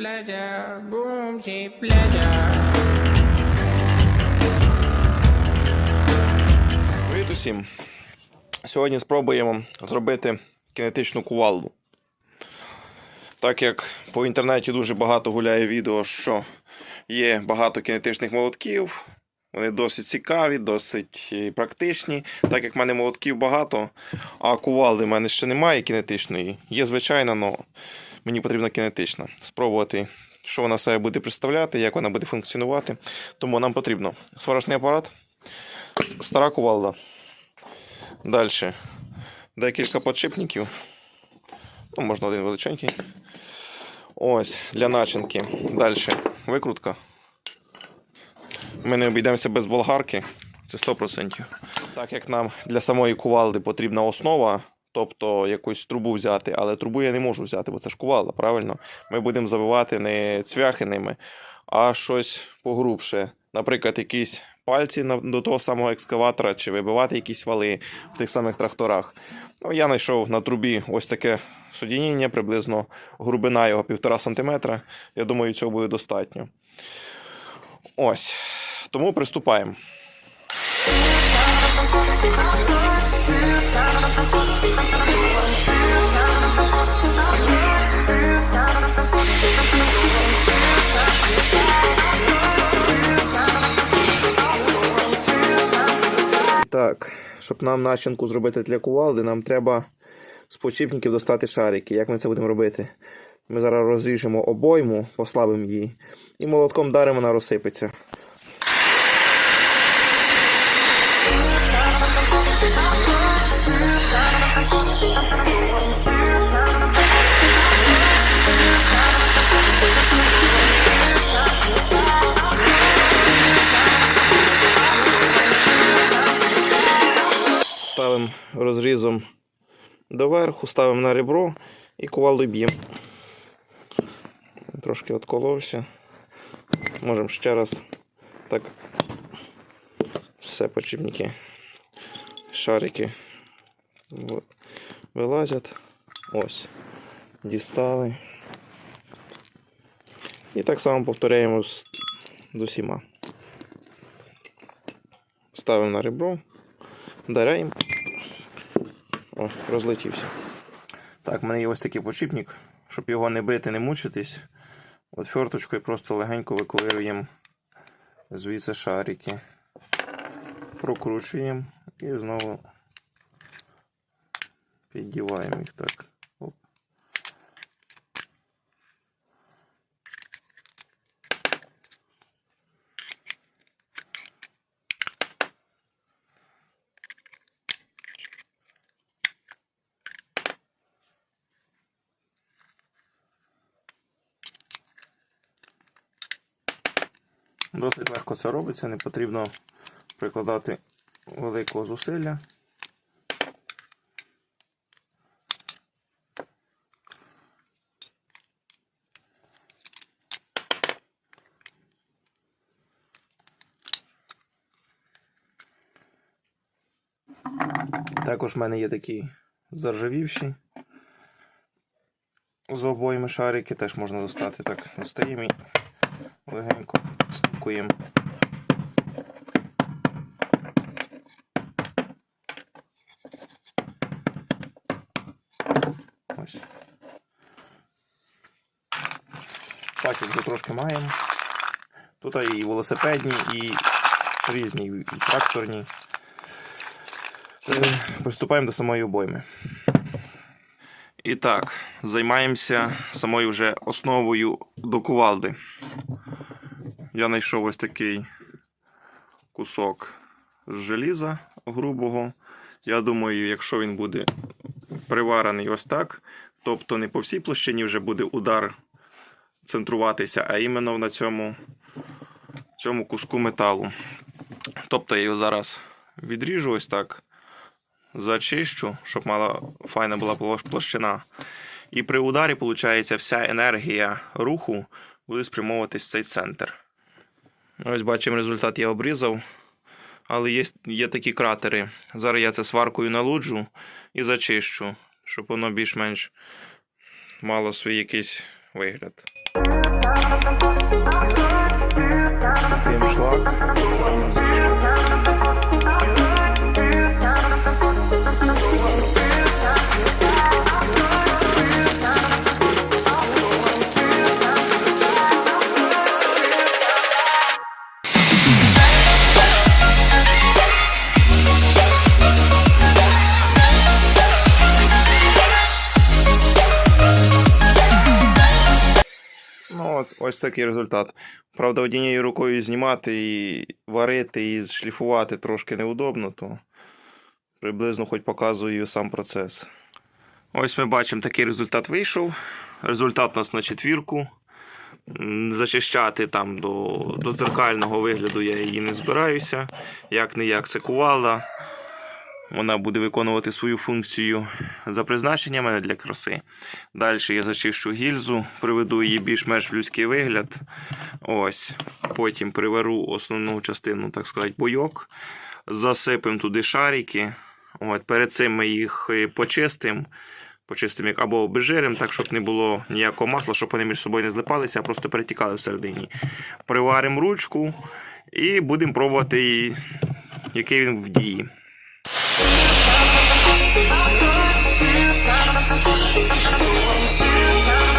pleasure, boom, cheap pleasure. Привіт усім! Сьогодні спробуємо зробити кінетичну кувалду. Так як по інтернеті дуже багато гуляє відео, що є багато кінетичних молотків, вони досить цікаві, досить е, практичні. Так як в мене молотків багато, а кувалди в мене ще немає кінетичної. Є звичайна, але мені потрібна кінетична. Спробувати, що вона себе буде представляти, як вона буде функціонувати. Тому нам потрібно сварочний апарат, стара кувалда. Далі. Декілька подшипників. Ну, можна один величенький. Ось, для начинки. Далі. Викрутка. Ми не обійдемося без болгарки. Це 100%. Так як нам для самої кувалди потрібна основа, тобто якусь трубу взяти, але трубу я не можу взяти, бо це ж кувалда, правильно? Ми будемо забивати не цвяхи ними, а щось погрубше. Наприклад, якісь пальці до того самого екскаватора, чи вибивати якісь вали в тих самих тракторах. Ну, я знайшов на трубі ось таке содіння, приблизно глибина його 1,5 см. Я думаю, цього буде достатньо. Ось. Тому приступаємо. Так, щоб нам начинку зробити для кувалди, нам треба з почіпників достати шарики. Як ми це будемо робити? Ми зараз розріжемо обойму, послабимо її, і молотком даримо, вона розсипеться. Розрізом доверху, ставимо на ребро і кувалду б'ємо. Трошки отколовся. Можемо ще раз так все почіпники, шарики вилазять. Ось. Дістали. І так само повторяємо з, з усіма. Ставимо на ребро, даряємо. О, розлетівся. Так, в мене є ось такий почіпник, щоб його не бити, не мучитись. От ферточкою просто легенько виковирюємо звідси шарики. Прокручуємо і знову піддіваємо їх так. Досить легко це робиться, не потрібно прикладати великого зусилля. Також в мене є такі заржавівші з обоїми шарики, теж можна достати так. Достаємо і легенько стукуємо. Ось. Пакет вже трошки маємо. Тут і велосипедні, і різні, і тракторні. Е, Приступаємо до самої обойми. І так, займаємося самою вже основою до кувалди. Я знайшов ось такий кусок желіза грубого. Я думаю, якщо він буде приварений ось так, тобто не по всій площині вже буде удар центруватися, а іменно на цьому, цьому куску металу. Тобто я його зараз відріжу ось так, зачищу, щоб мала файна була площина. І при ударі, виходить, вся енергія руху буде спрямовуватись в цей центр. Ось бачимо результат, я обрізав. Але є, є такі кратери. Зараз я це сваркою налуджу і зачищу, щоб воно більш-менш мало свій якийсь вигляд. Тим шлак. Такий результат. Правда, однією рукою знімати і варити, і шліфувати трошки неудобно, то приблизно хоч показую сам процес. Ось ми бачимо, такий результат вийшов. Результат у нас на четвірку. Зачищати там до, до дзеркального вигляду я її не збираюся. Як не як це кувала. Вона буде виконувати свою функцію за призначенням а не для краси. Далі я зачищу гільзу, приведу її більш-менш в людський вигляд. Ось. Потім привару основну частину, так сказати, бойок. Засипемо туди шарики. От. Перед цим ми їх е, почистимо. Почистимо як або обезжиримо, так, щоб не було ніякого масла, щоб вони між собою не злипалися, а просто перетікали всередині. Приваримо ручку і будемо пробувати, який він в дії. I'm gonna feel feel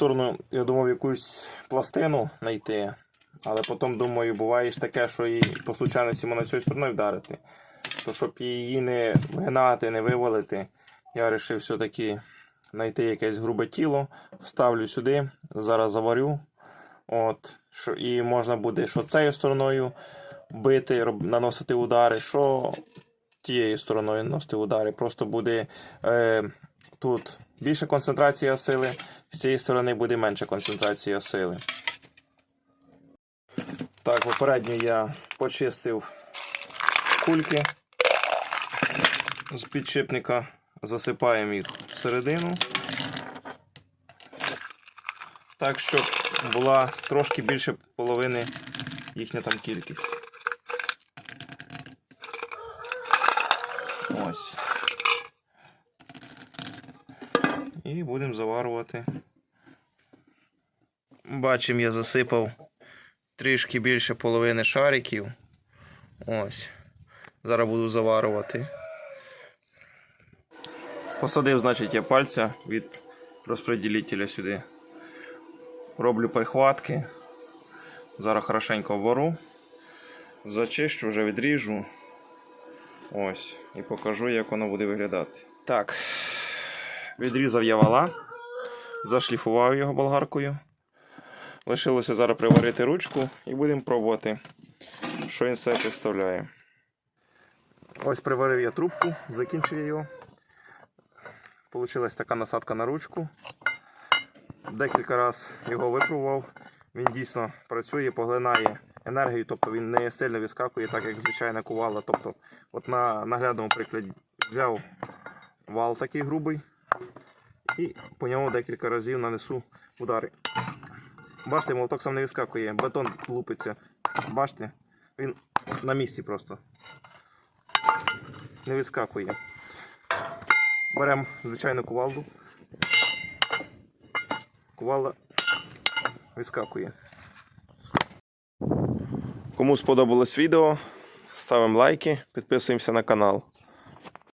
сторону я думав якусь пластину знайти, але потім думаю, буває ж таке, що і по случайності можна цією стороною вдарити. То щоб її не вгинати, не вивалити, я вирішив все-таки знайти якесь грубе тіло, вставлю сюди, зараз заварю. От, що, і можна буде що цією стороною бити, роб- наносити удари, що тією стороною наносити удари. Просто буде е, тут більша концентрація сили, з цієї сторони буде менша концентрація сили. Так, попередньо я почистив кульки з підшипника, засипаємо їх всередину. Так, щоб була трошки більше половини їхня там кількість. Ось. І будемо заварувати. Бачимо, я засипав трішки більше половини шариків. Ось. Зараз буду заварувати. Посадив, значить, я пальця від розподілителя сюди. Роблю прихватки. Зараз хорошенько вару. Зачищу, вже відріжу. Ось. І покажу, як воно буде виглядати. Так. Відрізав я вала. Зашліфував його болгаркою. Лишилося зараз приварити ручку і будемо пробувати, що він себе представляє. Ось приварив я трубку, закінчив я його. Получилась така насадка на ручку. Декілька разів його випробував. Він дійсно працює, поглинає енергію, тобто він не сильно відскакує, так як звичайна кувала. Тобто, от на наглядному прикладі взяв вал такий грубий. І по ньому декілька разів нанесу удари. Бачите, молоток сам не вискакує, бетон лупиться. Бачите, він на місці просто. Не вискакує. Беремо звичайну кувалду. Кувалда вискакує. Кому сподобалось відео, ставимо лайки, підписуємося на канал.